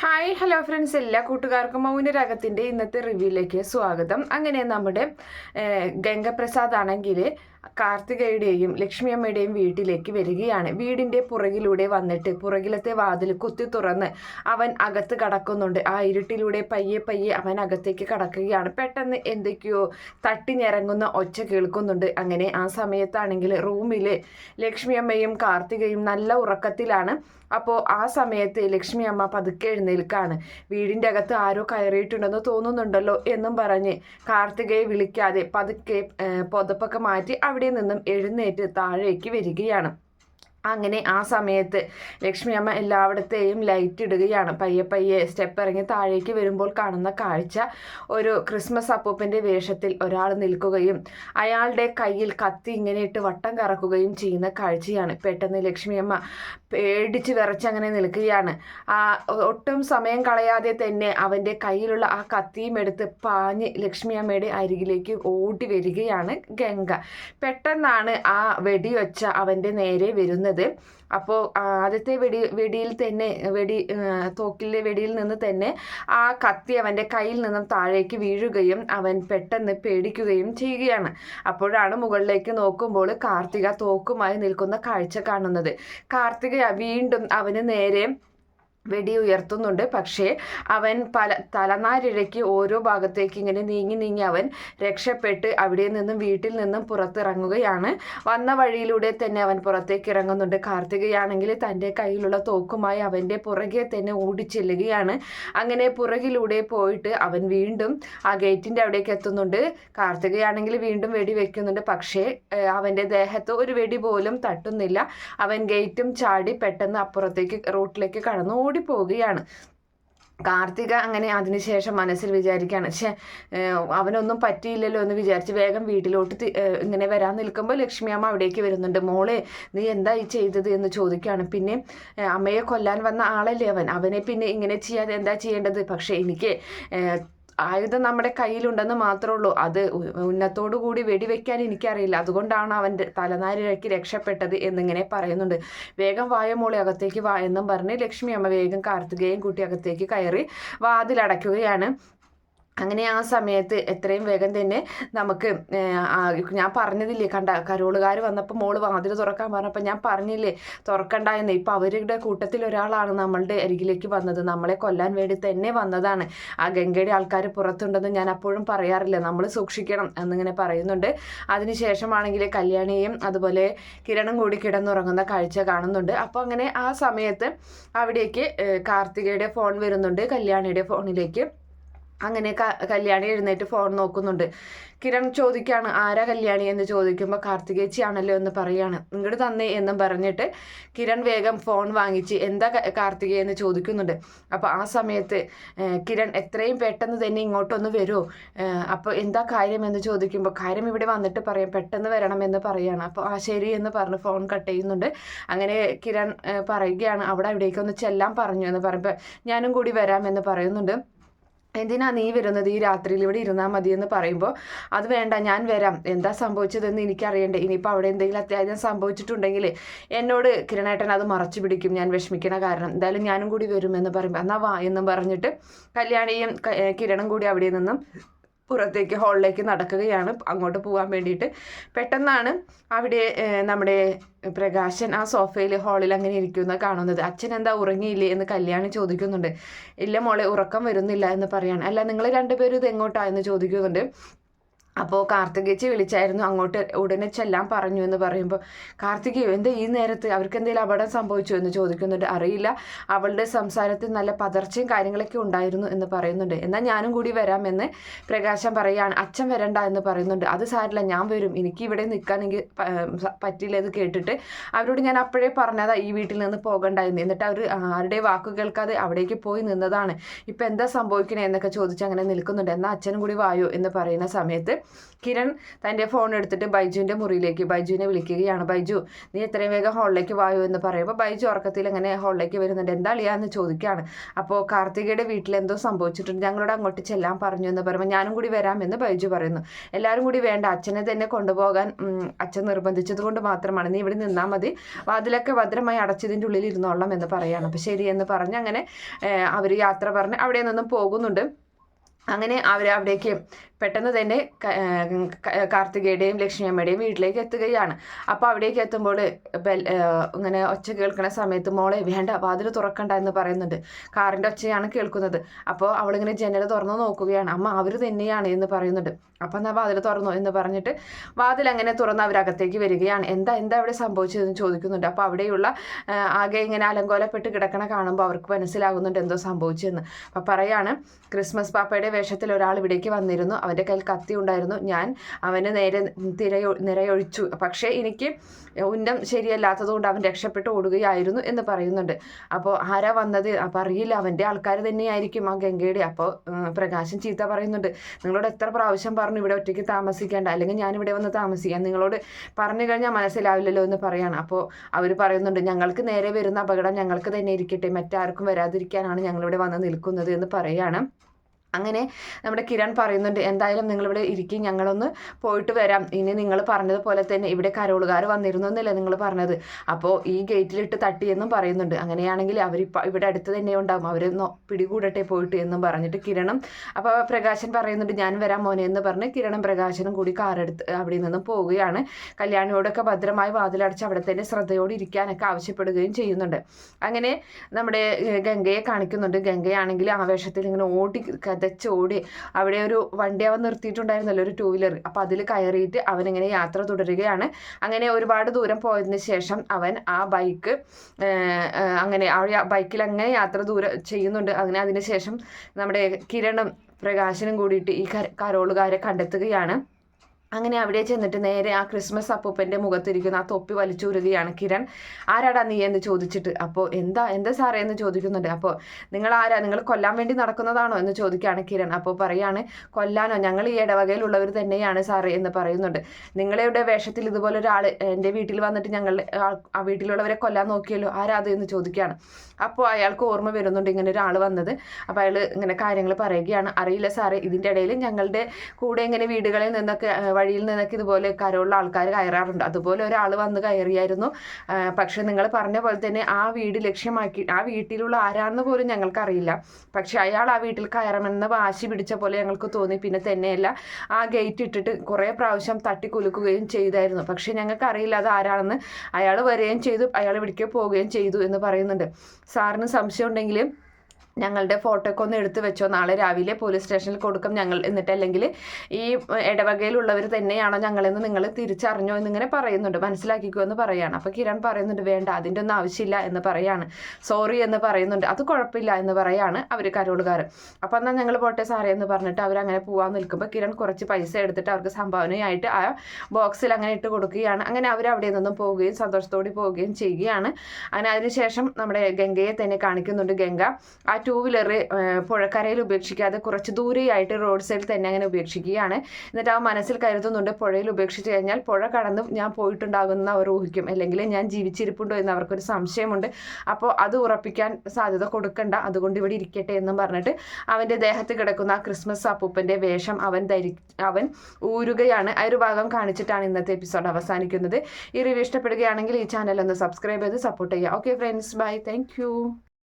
Hi hello friends എല്ലാ കൂട്ടുകാർക്കും മൗനരാഗത്തിന്റെ ഇന്നത്തെ റിവ്യൂയിലേക്ക് സ്വാഗതം. അങ്ങനെ നമ്മുടെ ഗംഗപ്രസാദ് ആണെങ്കിൽ കാർത്തികയുടെയും ലക്ഷ്മിയമ്മയുടെയും വീട്ടിലേക്ക് വരികയാണ്. വീടിന്റെ പുറകിലൂടെ വന്നിട്ട് പുറകിലത്തെ വാതിൽ കുത്തി തുറന്ന് അവൻ അകത്ത് കടക്കുന്നുണ്ട്. ആ ഇരുട്ടിലൂടെ പയ്യെ പയ്യെ അവൻ അകത്തേക്ക് കടക്കുകയാണ്. പെട്ടെന്ന് എന്തൊക്കെയോ തട്ടി ഞരങ്ങുന്ന ഒച്ച കേൾക്കുന്നുണ്ട്. അങ്ങനെ ആ സമയത്താണെങ്കിൽ റൂമിൽ ലക്ഷ്മിയമ്മയും കാർത്തികയും നല്ല ഉറക്കത്തിലാണ്. അപ്പോൾ ആ സമയത്ത് ലക്ഷ്മി അമ്മ പതുക്കെ എഴുന്നേൽക്കാണ്. വീടിന്റെ അകത്ത് ആരോ കയറിയിട്ടുണ്ടെന്ന് തോന്നുന്നുണ്ടല്ലോ എന്നും പറഞ്ഞ് കാർത്തികയെ വിളിക്കാതെ പതുക്കെ പൊതപ്പൊക്കെ മാറ്റി അവിടെ നിന്നും എഴുന്നേറ്റ് താഴേക്ക് വരികയാണ്. അങ്ങനെ ആ സമയത്ത് ലക്ഷ്മി അമ്മ എല്ലായിടത്തെയും ലൈറ്റ് ഇടുകയാണ്. പയ്യെ പയ്യെ സ്റ്റെപ്പ് ഇറങ്ങി താഴേക്ക് വരുമ്പോൾ കാണുന്ന കാഴ്ച ഒരു ക്രിസ്മസ് അപ്പൂപ്പന്റെ വേഷത്തിൽ ഒരാൾ നിൽക്കുകയും അയാളുടെ കയ്യിൽ കത്തി ഇങ്ങനെ ഇട്ട് വട്ടം കറക്കുകയും ചെയ്യുന്ന കാഴ്ചയാണ്. പെട്ടെന്ന് ലക്ഷ്മി അമ്മ പേടിച്ച് വിറച്ചങ്ങനെ നിൽക്കുകയാണ്. ആ ഒട്ടും സമയം കളയാതെ തന്നെ അവന്റെ കയ്യിലുള്ള ആ കത്തിയും എടുത്ത് പാഞ്ഞ് ലക്ഷ്മി അമ്മയുടെ അരികിലേക്ക് ഓടി വരികയാണ് ഗംഗ. പെട്ടെന്നാണ് ആ വെടിയൊച്ച അവന്റെ നേരെ വരുന്നത്. അപ്പോൾ ആദ്യത്തെ വെടി വെടിയിൽ തന്നെ വെടി തോക്കിലെ വെടിയിൽ നിന്ന് തന്നെ ആ കത്തി അവന്റെ കയ്യിൽ നിന്നും താഴേക്ക് വീഴുകയും അവൻ പെട്ടെന്ന് പേടിക്കുകയും ചെയ്യുകയാണ്. അപ്പോഴാണ് മുകളിലേക്ക് നോക്കുമ്പോൾ കാർത്തിക തോക്കുമായി നിൽക്കുന്ന കാഴ്ച കാണുന്നത്. കാർത്തിക വീണ്ടും അവന് നേരെ വെടി ഉയർത്തുന്നുണ്ട്. പക്ഷേ അവൻ പല തലനാരിഴയ്ക്ക് ഓരോ ഭാഗത്തേക്ക് ഇങ്ങനെ നീങ്ങി നീങ്ങി അവൻ രക്ഷപ്പെട്ട് അവിടെ നിന്നും വീട്ടിൽ നിന്നും പുറത്തിറങ്ങുകയാണ്. വന്ന വഴിയിലൂടെ തന്നെ അവൻ പുറത്തേക്ക് ഇറങ്ങുന്നുണ്ട്. കാർത്തികയാണെങ്കിൽ തന്റെ കയ്യിലുള്ള തോക്കുമായി അവന്റെ പുറകെ തന്നെ ഓടിച്ചെല്ലുകയാണ്. അങ്ങനെ പുറകിലൂടെ പോയിട്ട് അവൻ വീണ്ടും ആ ഗേറ്റിന്റെ അവിടേക്ക് എത്തുന്നുണ്ട്. കാർത്തികയാണെങ്കിൽ വീണ്ടും വെടി വെക്കുന്നുണ്ട്. പക്ഷേ അവന്റെ ദേഹത്ത് ഒരു വെടി പോലും തട്ടുന്നില്ല. അവൻ ഗേറ്റും ചാടി പെട്ടെന്ന് അപ്പുറത്തേക്ക് റൂട്ടിലേക്ക് കടന്നു. ഓടിപ്പോവുകയാണ്. കാർത്തിക അങ്ങനെ അതിനുശേഷം മനസ്സിൽ വിചാരിക്കുകയാണ് പക്ഷേ അവനൊന്നും പറ്റിയില്ലല്ലോ എന്ന് വിചാരിച്ച് വേഗം വീട്ടിലോട്ട് ഇങ്ങനെ വരാൻ നിൽക്കുമ്പോൾ ലക്ഷ്മി അമ്മ അവിടേക്ക് വരുന്നുണ്ട്. മോളെ നീ എന്താ ഈ ചെയ്തത്? എന്ന് ചോദിക്കുകയാണ്. പിന്നെ അമ്മയെ കൊല്ലാൻ വന്ന ആളല്ലേ അവൻ? അവനെ പിന്നെ ഇങ്ങനെ ചെയ്യാതെ എന്താ ചെയ്യേണ്ടത്? പക്ഷേ എനിക്ക് ആയുധം നമ്മുടെ കയ്യിലുണ്ടെന്ന് മാത്രമേ ഉള്ളൂ. അത് ഉന്നത്തോടു കൂടി വെടിവെക്കാൻ എനിക്കറിയില്ല. അതുകൊണ്ടാണ് അവന്റെ തലനാരിഴയ്ക്ക് രക്ഷപ്പെട്ടത് എന്നിങ്ങനെ പറയുന്നുണ്ട്. വേഗം വായ മോളെ അകത്തേക്ക് വാ എന്നും പറഞ്ഞ് ലക്ഷ്മി അമ്മ വേഗം കാർത്തികയും കൂട്ടി അകത്തേക്ക് കയറി വാതിലടയ്ക്കുകയാണ്. അങ്ങനെ ആ സമയത്ത് എത്രയും വേഗം തന്നെ നമുക്ക് ഞാൻ പറഞ്ഞതില്ലേ കണ്ട കരോളുകാർ വന്നപ്പോൾ മോൾ വാതിൽ തുറക്കാൻ പറഞ്ഞപ്പോൾ ഞാൻ പറഞ്ഞില്ലേ തുറക്കണ്ട എന്ന്. ഇപ്പം അവരുടെ കൂട്ടത്തിൽ ഒരാളാണ് നമ്മളുടെ അരികിലേക്ക് വന്നത്. നമ്മളെ കൊല്ലാൻ വേണ്ടി തന്നെ വന്നതാണ്. ആ ഗംഗയുടെ ആൾക്കാർ പുറത്തുണ്ടെന്ന് ഞാൻ അപ്പോഴും പറയാറില്ല. നമ്മൾ സൂക്ഷിക്കണം എന്നിങ്ങനെ പറയുന്നുണ്ട്. അതിനുശേഷമാണെങ്കിൽ കല്യാണിയും അതുപോലെ കിരണം കൂടി കിടന്നുറങ്ങുന്ന കാഴ്ച കാണുന്നുണ്ട്. അപ്പോൾ അങ്ങനെ ആ സമയത്ത് അവിടേക്ക് കാർത്തികയുടെ ഫോൺ വരുന്നുണ്ട്. കല്യാണിയുടെ ഫോണിലേക്ക്. അങ്ങനെ കല്യാണി എഴുന്നേറ്റ് ഫോൺ നോക്കുന്നുണ്ട്. കിരൺ ചോദിക്കുകയാണ് ആരാ കല്യാണി? എന്ന് ചോദിക്കുമ്പോൾ കാർത്തികേച്ചിയാണല്ലോ എന്ന് പറയാണ്. ഇങ്ങോട്ട് തന്നേ എന്നും പറഞ്ഞിട്ട് കിരൺ വേഗം ഫോൺ വാങ്ങിച്ച് എന്താ കാർത്തികേ? എന്ന് ചോദിക്കുന്നുണ്ട്. അപ്പോൾ ആ സമയത്ത് കിരൺ എത്രയും പെട്ടെന്ന് തന്നെ ഇങ്ങോട്ടൊന്ന് വരുമോ അപ്പോൾ എന്താ കാര്യം? എന്ന് ചോദിക്കുമ്പോൾ കാര്യം ഇവിടെ വന്നിട്ട് പറയാം. പെട്ടെന്ന് വരണം എന്ന് പറയാണ്. അപ്പോൾ ആ ശരി എന്ന് പറഞ്ഞ് ഫോൺ കട്ട് ചെയ്യുന്നുണ്ട്. അങ്ങനെ കിരൺ പറയുകയാണ് അവിടെ ഇവിടേക്കൊന്ന് ചെല്ലാൻ പറഞ്ഞു എന്ന് പറയുമ്പോൾ ഞാനും കൂടി വരാമെന്ന് പറയുന്നുണ്ട്. എന്തിനാ നീ വരുന്നത്? ഈ രാത്രിയിൽ ഇവിടെ ഇരുന്നാൽ മതി എന്ന് പറയുമ്പോൾ അത് വേണ്ട ഞാൻ വരാം. എന്താ സംഭവിച്ചതെന്ന് എനിക്കറിയണ്ടേ. ഇനിയിപ്പോൾ അവിടെ എന്തെങ്കിലും അത്യാവശ്യം സംഭവിച്ചിട്ടുണ്ടെങ്കിൽ എന്നോട് കിരണേട്ടൻ അത് മറച്ചു പിടിക്കും. ഞാൻ വിഷമിക്കണ കാരണം. എന്തായാലും ഞാനും കൂടി വരുമെന്ന് പറയുമ്പോൾ എന്നാ വാ എന്നും പറഞ്ഞിട്ട് കല്യാണിയും കിരണും കൂടി അവിടെ നിന്നും പുറത്തേക്ക് ഹാളിലേക്ക് നടക്കുകയാണ്. അങ്ങോട്ട് പോകാൻ വേണ്ടിയിട്ട്. പെട്ടെന്നാണ് അവിടെ നമ്മുടെ പ്രകാശൻ ആ സോഫയിൽ ഹാളിൽ അങ്ങനെ ഇരിക്കുന്നത് കാണുന്നത്. അച്ഛൻ എന്താ ഉറങ്ങിയില്ലേ എന്ന് കല്യാണി ചോദിക്കുന്നുണ്ട്. ഇല്ല മോളെ ഉറക്കം വരുന്നില്ല എന്ന് പറയാണ്. അല്ല നിങ്ങൾ രണ്ടുപേരും ഇത് എങ്ങോട്ടാ എന്ന് ചോദിക്കുന്നുണ്ട്. അപ്പോൾ കാർത്തികേച്ചി വിളിച്ചായിരുന്നു അങ്ങോട്ട് ഉടനെ ചെല്ലാൻ പറഞ്ഞു എന്ന് പറയുമ്പോൾ കാർത്തികയോ എന്താ ഈ നേരത്ത് അവർക്ക് എന്തെങ്കിലും അപകടം സംഭവിച്ചു? എന്ന് ചോദിക്കുന്നുണ്ട്. അറിയില്ല. അവളുടെ സംസാരത്തിൽ നല്ല പതർച്ചയും കാര്യങ്ങളൊക്കെ ഉണ്ടായിരുന്നു എന്ന് പറയുന്നുണ്ട്. എന്നാൽ ഞാനും കൂടി വരാമെന്ന് പ്രകാശം പറയുകയാണ് അച്ഛൻ വരണ്ട എന്ന് പറയുന്നുണ്ട്. അത് സാരില്ല ഞാൻ വരും. എനിക്ക് ഇവിടെ നിൽക്കാൻ എനിക്ക് പറ്റില്ല എന്ന് കേട്ടിട്ട് അവരോട് ഞാൻ അപ്പോഴേ പറഞ്ഞതാ ഈ വീട്ടിൽ നിന്ന് പോകണ്ടായിരുന്നു എന്നിട്ട് അവർ ആരുടെ വാക്കു കേൾക്കാതെ അവിടേക്ക് പോയി നിന്നതാണ്. ഇപ്പം എന്താ സംഭവിക്കണേ? എന്നൊക്കെ ചോദിച്ച് അങ്ങനെ നിൽക്കുന്നുണ്ട്. എന്നാൽ അച്ഛനും കൂടി വായോ? എന്ന് പറയുന്ന സമയത്ത് കിരൺ തന്റെ ഫോൺ എടുത്തിട്ട് ബൈജുവിന്റെ മുറിയിലേക്ക് ബൈജുവിനെ വിളിക്കുകയാണ്. ബൈജു നീ എത്രയും വേഗം ഹോളിലേക്ക് വായു എന്ന് പറയുമ്പോൾ ബൈജു ഉറക്കത്തിൽ ഇങ്ങനെ ഹോളിലേക്ക് വരുന്നുണ്ട്? എന്താ അളിയാന്ന് ചോദിക്കുകയാണ്. അപ്പോൾ കാർത്തികയുടെ വീട്ടിൽ എന്തോ സംഭവിച്ചിട്ടുണ്ട്. ഞങ്ങളോട് അങ്ങോട്ട് ചെല്ലാൻ പറഞ്ഞു എന്ന് പറയുമ്പോൾ ഞാനും കൂടി വരാമെന്ന് ബൈജു പറയുന്നു. എല്ലാവരും കൂടി വേണ്ട. അച്ഛനെ തന്നെ കൊണ്ടുപോകാൻ അച്ഛൻ നിർബന്ധിച്ചതുകൊണ്ട് മാത്രമാണ്. നീ ഇവിടെ നിന്നാൽ മതി. വാതിലൊക്കെ ഭദ്രമായി അടച്ചതിന്റെ ഉള്ളിൽ ഇരുന്നോളാം എന്ന് പറയുകയാണ് അപ്പോൾ ശരി എന്ന് പറഞ്ഞ് അങ്ങനെ അവർ യാത്ര പറഞ്ഞ് അവിടെ നിന്നും പോകുന്നുണ്ട്. അങ്ങനെ അവർ അവിടേക്ക് പെട്ടെന്ന് തന്നെ കാർത്തികയുടെയും ലക്ഷ്മിയമ്മയുടെയും വീട്ടിലേക്ക് എത്തുകയാണ്. അപ്പോൾ അവിടേക്ക് എത്തുമ്പോൾ ബെൽ ഇങ്ങനെ ഒച്ച കേൾക്കുന്ന സമയത്ത് മോളെ വേണ്ട വാതിൽ തുറക്കണ്ട എന്ന് പറയുന്നുണ്ട്. കാറിന്റെ ഒച്ചയാണ് കേൾക്കുന്നത്. അപ്പോൾ അവളിങ്ങനെ ജനൽ തുറന്ന് നോക്കുകയാണ്. അമ്മ അവർ തന്നെയാണ് എന്ന് പറയുന്നുണ്ട്. അപ്പം എന്നാൽ വാതിൽ തുറന്നു എന്ന് പറഞ്ഞിട്ട് വാതിൽ അങ്ങനെ തുറന്ന് അവരകത്തേക്ക് വരികയാണ്. എന്താ എന്താ അവിടെ സംഭവിച്ചതെന്ന് ചോദിക്കുന്നുണ്ട്. അപ്പോൾ അവിടെയുള്ള ആകെ ഇങ്ങനെ അലങ്കോലപ്പെട്ട് കിടക്കണ കാണുമ്പോൾ അവർക്ക് മനസ്സിലാകുന്നുണ്ട് എന്തോ സംഭവിച്ചെന്ന്. അപ്പം പറയാണ് ക്രിസ്മസ് പാപ്പയുടെ വേഷത്തിൽ ഒരാൾ ഇവിടേക്ക് വന്നിരുന്നു. അവന്റെ കയ്യിൽ കത്തി ഉണ്ടായിരുന്നു. ഞാൻ അവന് നേരെ തിരയൊ നിരയൊഴിച്ചു. പക്ഷേ എനിക്ക് ഉന്നം ശരിയല്ലാത്തതുകൊണ്ട് അവൻ രക്ഷപ്പെട്ട് ഓടുകയായിരുന്നു എന്ന് പറയുന്നുണ്ട്. അപ്പോൾ ആരാ വന്നത്? അപ്പോൾ അറിയില്ല. അവന്റെ ആൾക്കാർ തന്നെയായിരിക്കും ആ ഗംഗയുടെ. അപ്പോൾ പ്രകാശൻ ചീത്ത പറയുന്നുണ്ട്. നിങ്ങളോട് എത്ര പ്രാവശ്യം പറഞ്ഞു ഇവിടെ ഒറ്റയ്ക്ക് താമസിക്കേണ്ട? അല്ലെങ്കിൽ ഞാൻ ഇവിടെ വന്ന് താമസിക്കാം. നിങ്ങളോട് പറഞ്ഞു കഴിഞ്ഞാൽ മനസ്സിലാവില്ലല്ലോ എന്ന് പറയാണ്. അപ്പോൾ അവർ പറയുന്നുണ്ട് ഞങ്ങൾക്ക് നേരെ വരുന്ന അപകടം ഞങ്ങൾക്ക് തന്നെ ഇരിക്കട്ടെ. മറ്റാർക്കും വരാതിരിക്കാനാണ് ഞങ്ങളിവിടെ വന്ന് നിൽക്കുന്നത് എന്ന് പറയാണ്. അങ്ങനെ നമ്മുടെ കിരൺ പറയുന്നുണ്ട് എന്തായാലും നിങ്ങളിവിടെ ഇരിക്കും ഞങ്ങളൊന്ന് പോയിട്ട് വരാം. ഇനി നിങ്ങൾ പറഞ്ഞതുപോലെ തന്നെ ഇവിടെ കരോളുകാർ വന്നിരുന്നു എന്നല്ലേ നിങ്ങൾ പറഞ്ഞത്. അപ്പോൾ ഈ ഗേറ്റിലിട്ട് തട്ടിയെന്നും പറയുന്നുണ്ട്. അങ്ങനെയാണെങ്കിൽ അവർ ഇവിടെ അടുത്ത് തന്നെ ഉണ്ടാകും അവർ പിടികൂടട്ടെ പോയിട്ട് എന്നും പറഞ്ഞിട്ട് കിരണം അപ്പോൾ പ്രകാശൻ പറയുന്നുണ്ട് ഞാൻ വരാം മോനെ എന്ന് പറഞ്ഞ് കിരണം പ്രകാശനും കൂടി കാറെടുത്ത് അവിടെ നിന്നും പോവുകയാണ്. കല്യാണിയോടൊക്കെ ഭദ്രമായി വാതിലടച്ച് അവിടെ തന്നെ ശ്രദ്ധയോടെ ഇരിക്കാനൊക്കെ ആവശ്യപ്പെടുകയും ചെയ്യുന്നുണ്ട്. അങ്ങനെ നമ്മുടെ ഗംഗയെ കാണിക്കുന്നുണ്ട്. ഗംഗയാണെങ്കിൽ ആവേശത്തിൽ ഇങ്ങനെ ഓടി കതച്ച് ഓടി അവിടെ ഒരു വണ്ടി അവൻ നിർത്തിയിട്ടുണ്ടായിരുന്നല്ലോ ഒരു ടൂ വീലർ അപ്പോൾ അതിൽ കയറിയിട്ട് അവനിങ്ങനെ യാത്ര തുടരുകയാണ്. അങ്ങനെ ഒരുപാട് ദൂരം പോയതിന് ശേഷം അവൻ ആ ബൈക്ക് അങ്ങനെ ആ ബൈക്കിൽ അങ്ങനെ യാത്ര ദൂരം ചെയ്യുന്നുണ്ട്. അങ്ങനെ അതിന് ശേഷം നമ്മുടെ കിരണും പ്രകാശനും കൂടിയിട്ട് ഈ കര- കരോളുകാരെ കണ്ടെത്തുകയാണ്. അങ്ങനെ അവിടെ ചെന്നിട്ട് നേരെ ആ ക്രിസ്മസ് അപ്പൂപ്പന്റെ മുഖത്തിരിക്കുന്ന ആ തൊപ്പി വലിച്ചൂരുകയാണ് കിരൺ. ആരാടാ നീ? എന്ന് ചോദിച്ചിട്ട് അപ്പോൾ എന്താ എന്താ സാറേ? എന്ന് ചോദിക്കുന്നുണ്ട്. അപ്പോൾ നിങ്ങൾ ആരാ നിങ്ങൾ കൊല്ലാൻ വേണ്ടി നടക്കുന്നതാണോ? എന്ന് ചോദിക്കുകയാണ് കിരൺ. അപ്പോൾ പറയാണ് കൊല്ലാനോ? ഞങ്ങൾ ഈ ഇടവകയിലുള്ളവർ തന്നെയാണ് സാറേ എന്ന് പറയുന്നുണ്ട്. നിങ്ങളുടെ വേഷത്തിൽ ഇതുപോലെ ഒരാൾ എന്റെ വീട്ടിൽ വന്നിട്ട് ഞങ്ങൾ ആ വീട്ടിലുള്ളവരെ കൊല്ലാൻ നോക്കിയല്ലോ ആരാ അത്? എന്ന് ചോദിക്കുകയാണ്. അപ്പോൾ അയാൾക്ക് ഓർമ്മ വരുന്നുണ്ട് ഇങ്ങനെ ഒരാൾ വന്നത്. അപ്പോൾ അയാൾ ഇങ്ങനെ കാര്യങ്ങൾ പറയുകയാണ് അറിയില്ല സാറേ ഇതിന്റെ ഇടയിൽ ഞങ്ങളുടെ കൂടെ ഇങ്ങനെ വീടുകളിൽ നിന്നൊക്കെ വഴിയിൽ നിന്നൊക്കെ ഇതുപോലെ കരമുള്ള ആൾക്കാർ കയറാറുണ്ട്. അതുപോലെ ഒരാൾ വന്ന് കയറിയായിരുന്നു. പക്ഷെ നിങ്ങൾ പറഞ്ഞ പോലെ തന്നെ ആ വീട് ലക്ഷ്യമാക്കി ആ വീട്ടിലുള്ള ആരാണെന്ന് പോലും ഞങ്ങൾക്കറിയില്ല. പക്ഷെ അയാൾ ആ വീട്ടിൽ കയറണമെന്ന് വാശി പിടിച്ച പോലെ ഞങ്ങൾക്ക് തോന്നി. പിന്നെ തന്നെയല്ല ആ ഗേറ്റ് ഇട്ടിട്ട് കുറേ പ്രാവശ്യം തട്ടിക്കുലുക്കുകയും ചെയ്തായിരുന്നു. പക്ഷെ ഞങ്ങൾക്ക് അറിയില്ല അത് ആരാണെന്ന്. അയാൾ വരികയും ചെയ്തു അയാൾ ഇവിടേക്ക് പോവുകയും ചെയ്തു എന്ന് പറയുന്നുണ്ട്. സാറിന് സംശയം ഉണ്ടെങ്കിൽ ഞങ്ങളുടെ ഫോട്ടോ ഒക്കെ ഒന്ന് എടുത്തു വെച്ചോ. നാളെ രാവിലെ പോലീസ് സ്റ്റേഷനിൽ കൊടുക്കും ഞങ്ങൾ. എന്നിട്ട് അല്ലെങ്കിൽ ഈ ഇടവകയിലുള്ളവർ തന്നെയാണോ ഞങ്ങളെന്ന് നിങ്ങൾ തിരിച്ചറിഞ്ഞോ എന്നിങ്ങനെ പറയുന്നുണ്ട്. മനസ്സിലാക്കിക്കോ എന്ന് പറയാണ്. അപ്പോൾ കിരൺ പറയുന്നുണ്ട് വേണ്ട അതിന്റെ ഒന്നും ആവശ്യമില്ല എന്ന് പറയാണ്. സോറി എന്ന് പറയുന്നുണ്ട്. അത് കുഴപ്പമില്ല എന്ന് പറയാണ് അവർ കരോളുകാർ അപ്പോൾ എന്നാൽ ഞങ്ങൾ പോട്ടെ സാറേ എന്ന് പറഞ്ഞിട്ട് അവരങ്ങനെ പോകാൻ നിൽക്കുമ്പോൾ കിരൺ കുറച്ച് പൈസ എടുത്തിട്ട് അവർക്ക് സംഭാവനയായിട്ട് ആ ബോക്സിൽ അങ്ങനെ ഇട്ട് കൊടുക്കുകയാണ്. അങ്ങനെ അവർ അവിടെ നിന്നും പോവുകയും സന്തോഷത്തോടെ പോവുകയും ചെയ്യുകയാണ്. അങ്ങനെ അതിനുശേഷം നമ്മുടെ ഗംഗയെ തന്നെ കാണിക്കുന്നുണ്ട് ഗംഗ. ആ ടൂ വീലർ പുഴക്കരയിൽ ഉപേക്ഷിക്കാതെ കുറച്ച് ദൂരെയായിട്ട് റോഡ് സൈഡിൽ തന്നെ അങ്ങനെ ഉപേക്ഷിക്കുകയാണ്. എന്നിട്ട് ആ മനസ്സിൽ കരുതുന്നുണ്ട് പുഴയിൽ ഉപേക്ഷിച്ച് കഴിഞ്ഞാൽ പുഴ കടന്ന് ഞാൻ പോയിട്ടുണ്ടാകുന്ന അവർ ഊഹിക്കും. അല്ലെങ്കിൽ ഞാൻ ജീവിച്ചിരിപ്പുണ്ടോ എന്ന് അവർക്കൊരു സംശയമുണ്ട്. അപ്പോൾ അത് ഉറപ്പിക്കാൻ സാധ്യത കൊടുക്കണ്ട. അതുകൊണ്ട് ഇവിടെ ഇരിക്കട്ടെ എന്നും പറഞ്ഞിട്ട് അവന്റെ ദേഹത്ത് കിടക്കുന്ന ആ ക്രിസ്മസ് അപ്പൂപ്പന്റെ വേഷം അവൻ ധരി അവൻ ഊരുകയാണ്. ആ ഒരു ഭാഗം കാണിച്ചിട്ടാണ് ഇന്നത്തെ എപ്പിസോഡ് അവസാനിക്കുന്നത്. ഈ റിവ്യൂ ഇഷ്ടപ്പെടുകയാണെങ്കിൽ ഈ ചാനൽ ഒന്ന് സബ്സ്ക്രൈബ് ചെയ്ത് സപ്പോർട്ട് ചെയ്യുക. Okay friends bye thank